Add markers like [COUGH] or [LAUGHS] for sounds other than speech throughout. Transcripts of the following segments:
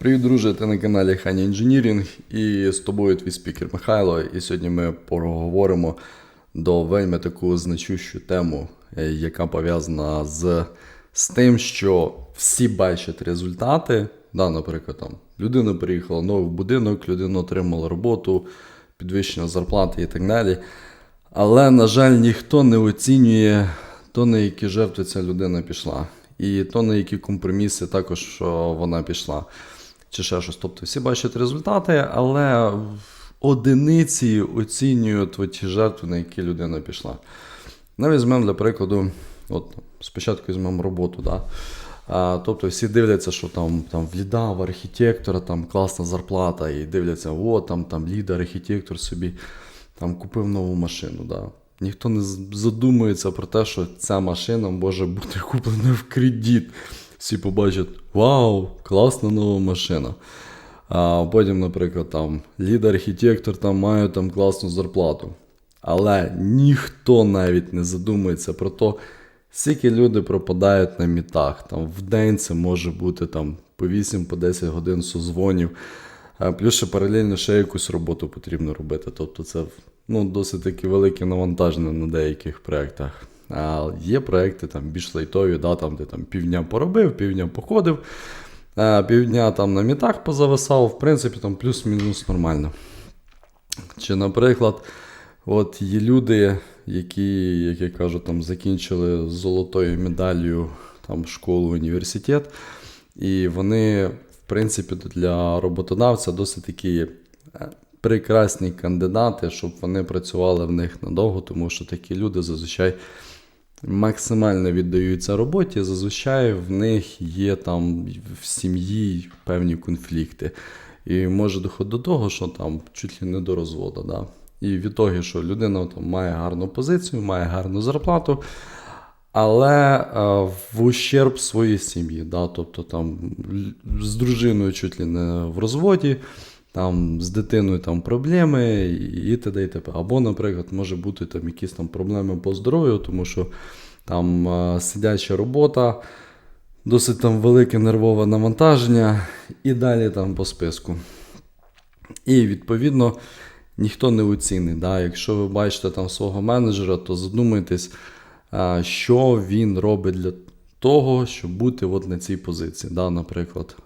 Привіт, друже! Ти на каналі Хані Інженірінг і з тобою твій спікер Михайло. І сьогодні ми поговоримо до вельми таку значущу тему, е, яка пов'язана з, з тим, що всі бачать результати. Да, наприклад, там людина приїхала в новий будинок, людина отримала роботу, підвищення зарплати і так далі. Але, на жаль, ніхто не оцінює то, на які жертви ця людина пішла, і то, на які компроміси також вона пішла, чи ще щось. Тобто всі бачать результати, але одиниці оцінюють ті жертви, на які людина пішла. Ну, візьмемо для прикладу, от спочатку візьмемо роботу. Да? А, тобто всі дивляться, що там, там в ліда, в архітектора там класна зарплата, і дивляться, о, там, там лідер, архітектор собі там купив нову машину. Да. Ніхто не задумується про те, що ця машина може бути куплена в кредит. Всі побачать, вау, класна нова машина. А потім, наприклад, там лідер-архітектор там має там класну зарплату. Але ніхто навіть не задумується про те, скільки люди пропадають на мітах. Там в день це може бути там по 8-10 годин созвонів. Плюс ще паралельно ще якусь роботу потрібно робити. Тобто це ну, досить таки велике навантаження на деяких проєктах. Є проєкти там більш лайтові, да, там, де там півдня поробив, півдня походив, а півдня там на мітах позависав, в принципі, там плюс-мінус нормально. Чи, наприклад, от є люди, які, як я кажу, там закінчили золотою медаллю там, школу, університет, і вони, в принципі, для роботодавця досить такі е, прекрасні кандидати, щоб вони працювали в них надовго, тому що такі люди зазвичай максимально віддаються роботі, зазвичай в них є там в сім'ї певні конфлікти. І може доходити до того, що там чуть ли не до розводу. Да? І від того, що людина там має гарну позицію, має гарну зарплату, але е, в ущерб своїй сім'ї. Да? Тобто там з дружиною чуть ли не в розводі, там з дитиною там проблеми і т.д. і т.п. Або, наприклад, може бути там якісь там проблеми по здоров'ю, тому що там сидяча робота, досить там велике нервове навантаження і далі там по списку. І відповідно ніхто не оцінить. Да? Якщо ви бачите там свого менеджера, то задумайтесь, що він робить для того, щоб бути от на цій позиції. Да? Наприклад,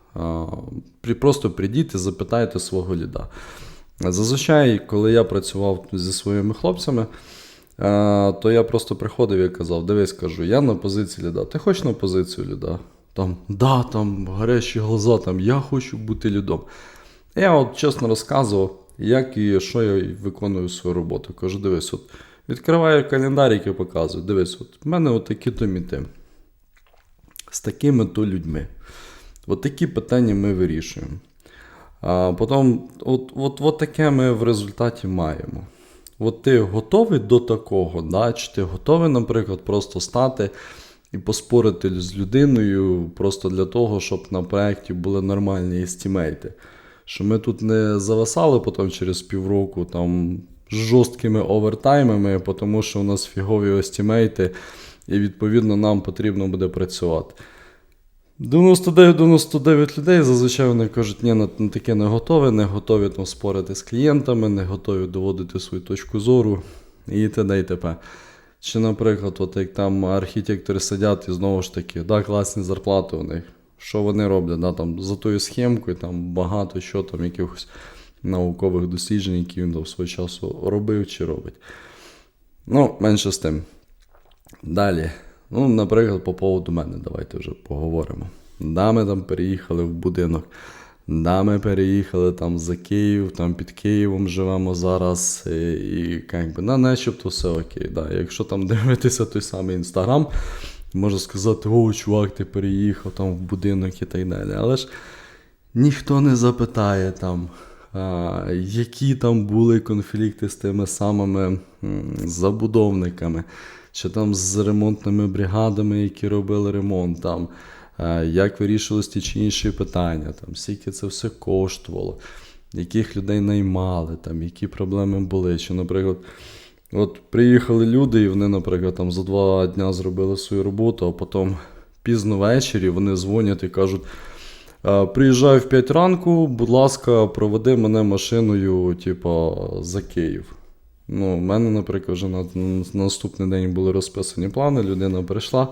просто прийдіть і запитайте свого ліда. Зазвичай, коли я працював зі своїми хлопцями, то я просто приходив і казав: дивись, кажу, я на позиції ліда. Ти хочеш на позицію ліда? Там, да, там гарячі глаза, там, я хочу бути лідом. Я от чесно розказував, як і що я виконую свою роботу. Кажу, дивись, от відкриваю календарик і показую. Дивись, от в мене от такі то міти. З такими то людьми. От такі питання ми вирішуємо. А потім, от, от, от таке ми в результаті маємо. От ти готовий до такого, да? чи ти готовий, наприклад, просто стати і поспорити з людиною просто для того, щоб на проєкті були нормальні естімейти. Що ми тут не зависали потім через півроку там з жорсткими овертаймами, тому що у нас фігові естімейти, і відповідно нам потрібно буде працювати. 99-99 людей зазвичай вони кажуть, ні, на, таке не готові, не готові там спорити з клієнтами, не готові доводити свою точку зору і т.д. і т.п. Чи, наприклад, от як там архітектори сидять і знову ж таки, да, класні зарплати у них. Що вони роблять? Да, там, за тою схемкою там багато що там якихось наукових досліджень, які він там свого часу робив чи робить. Ну, менше з тим. Далі. Ну, наприклад, по поводу мене, давайте вже поговоримо. Да, ми там переїхали в будинок. Да, ми переїхали там за Київ, там під Києвом живемо зараз. І, і як би, на начебто все окей. Да. Якщо там [LAUGHS] дивитися той самий інстаграм, можна сказати, о, чувак, ти переїхав там в будинок і так далі. Але ж ніхто не запитає там, які там були конфлікти з тими самими забудовниками, чи там з ремонтними бригадами, які робили ремонт, там, як вирішувалися ті чи інші питання, там, скільки це все коштувало, яких людей наймали, там, які проблеми були. Чи, наприклад, От приїхали люди, і вони, наприклад, там за два дня зробили свою роботу, а потім пізно ввечері вони дзвонять і кажуть: Приїжджаю в 5 ранку, будь ласка, проведи мене машиною, типу, за Київ. Ну, в мене, наприклад, вже на, на наступний день були розписані плани, людина прийшла,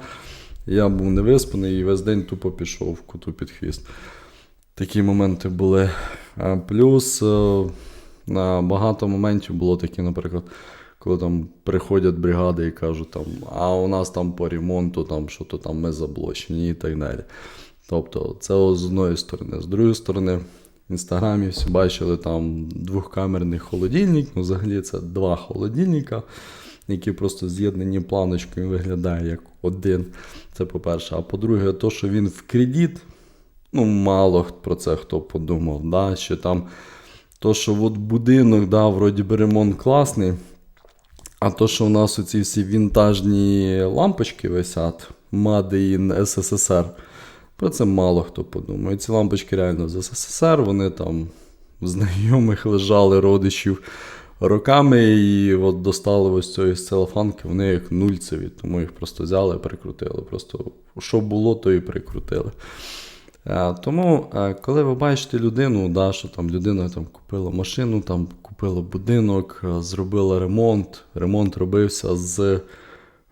я був невиспаний і весь день тупо пішов в куту під хвіст. Такі моменти були. Плюс е, багато моментів було такі, наприклад, коли там приходять бригади і кажуть, там, а у нас там по ремонту, там, що то там ми заблочені і так далі. Тобто, це з одної сторони. З другої сторони, в інстаграмі всі бачили там двохкамерний холодильник, ну взагалі це два холодильника, які просто з'єднані планочкою виглядає як один. Це по-перше. А по-друге, то, що він в кредит, ну, мало про це хто подумав. Да? Що там, то, що от будинок, да, вроді би ремонт класний. А то, що у нас оці всі вінтажні лампочки висять, Made in SSSR, про це мало хто подумає. Ці лампочки реально з СССР, вони там в знайомих лежали родичів роками, і от достали ось цієї целофанки, вони як нульцеві, тому їх просто взяли і прикрутили. Просто що було, то і прикрутили. Е, Тому, е, коли ви бачите людину, да, що там людина там, купила машину, там, купила будинок, е, зробила ремонт, ремонт робився з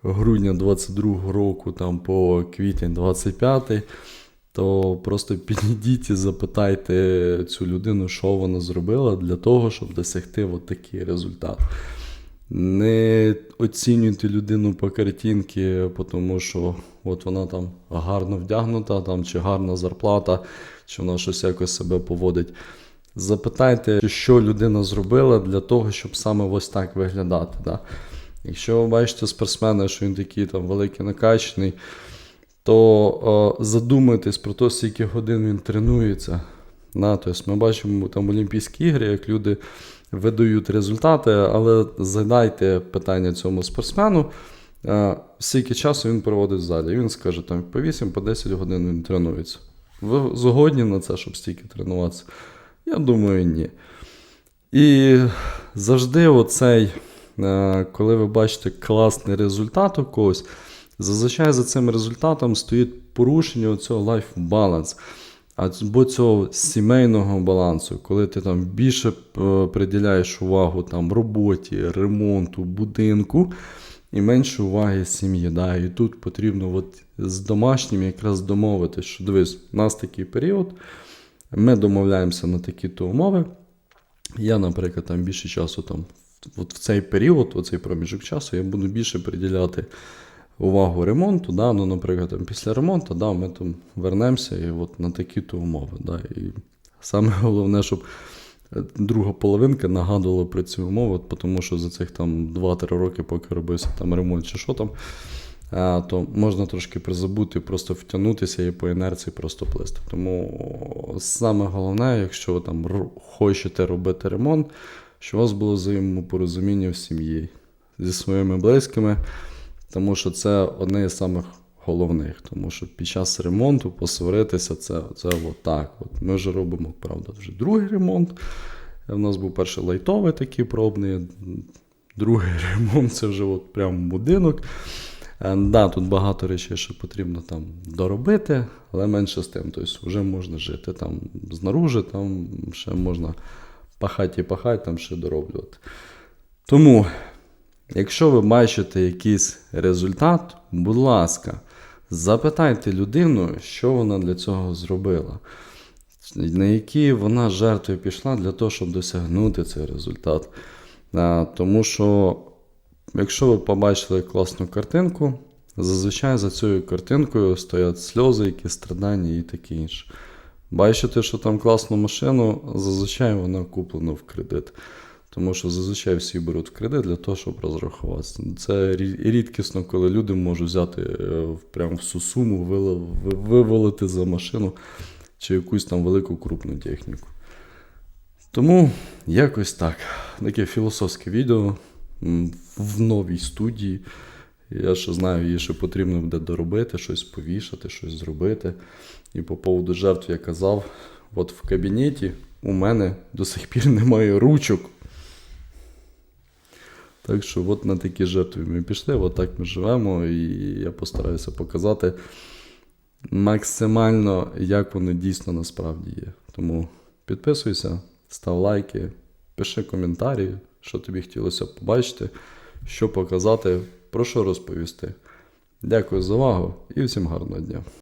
грудня 22 року там, по квітень 25, то просто підійдіть і запитайте цю людину, що вона зробила для того, щоб досягти от такий результат. Не оцінюйте людину по картинці, тому що от вона там гарно вдягнута, там, чи гарна зарплата, чи вона щось якось себе поводить. Запитайте, що людина зробила для того, щоб саме ось так виглядати. Да? Якщо ви бачите спортсмена, що він такий там великий накачаний, то е, задумайтесь про те, скільки годин він тренується. Да? Тобто ми бачимо там Олімпійські ігри, як люди видають результати, але задайте питання цьому спортсмену, е, скільки часу він проводить в залі. Він скаже, там по 8 по 10 годин він тренується. Ви згодні на це, щоб стільки тренуватися? Я думаю, ні. І завжди оцей, коли ви бачите класний результат у когось, зазвичай за цим результатом стоїть порушення цього life balance або цього сімейного балансу, коли ти там більше е, приділяєш увагу там, роботі, ремонту, будинку і менше уваги сім'ї. Да? І тут потрібно от з домашнім якраз домовитись, що дивись, у нас такий період, ми домовляємося на такі-то умови. Я, наприклад, там більше часу там, от в цей період, у цей проміжок часу, я буду більше приділяти увагу ремонту. Да? Ну, наприклад, там, після ремонту да, ми там вернемося і от на такі-то умови. Да? І саме [LAUGHS] головне, щоб е, друга половинка нагадувала про ці умови, тому що за цих там 2-3 роки, поки робився там ремонт чи що там, то можна трошки призабути, просто втягнутися і по інерції просто плисти. Тому саме головне, якщо ви там хочете робити ремонт, щоб у вас було взаємопорозуміння в сім'ї зі своїми близькими, тому що це одне із самих головних. Тому що під час ремонту посваритися це, це отак. От ми вже робимо, правда, вже другий ремонт. У нас був перший лайтовий такий пробний, другий [LAUGHS] ремонт це вже от прям будинок. Е, Да, тут багато речей, що потрібно там доробити, але менше з тим. Тобто вже можна жити там знаружи, там ще можна пахати і пахати, там ще дороблювати. Тому, якщо ви бачите якийсь результат, будь ласка, запитайте людину, що вона для цього зробила. На які вона жертви пішла для того, щоб досягнути цей результат. Тому що Якщо ви побачили класну картинку, зазвичай за цією картинкою стоять сльози, якісь страдання і таке інше. Бачите, що там класну машину, зазвичай вона куплена в кредит. Тому що зазвичай всі беруть в кредит для того, щоб розрахуватися. Це рідкісно, коли люди можуть взяти е, прямо всю суму, вивалити за машину чи якусь там велику крупну техніку. Тому якось так. Таке філософське відео в новій студії. Я ще знаю, її ще потрібно буде доробити, щось повішати, щось зробити. І по поводу жертв я казав: от в кабінеті у мене до сих пір [LAUGHS] немає ручок. Так що от на такі жертви ми пішли, от так ми живемо, і я постараюся показати максимально, як воно дійсно насправді є. Тому підписуйся, став лайки, пиши коментарі, що тобі хотілося побачити, що показати, про що розповісти. Дякую за увагу і всім гарного дня.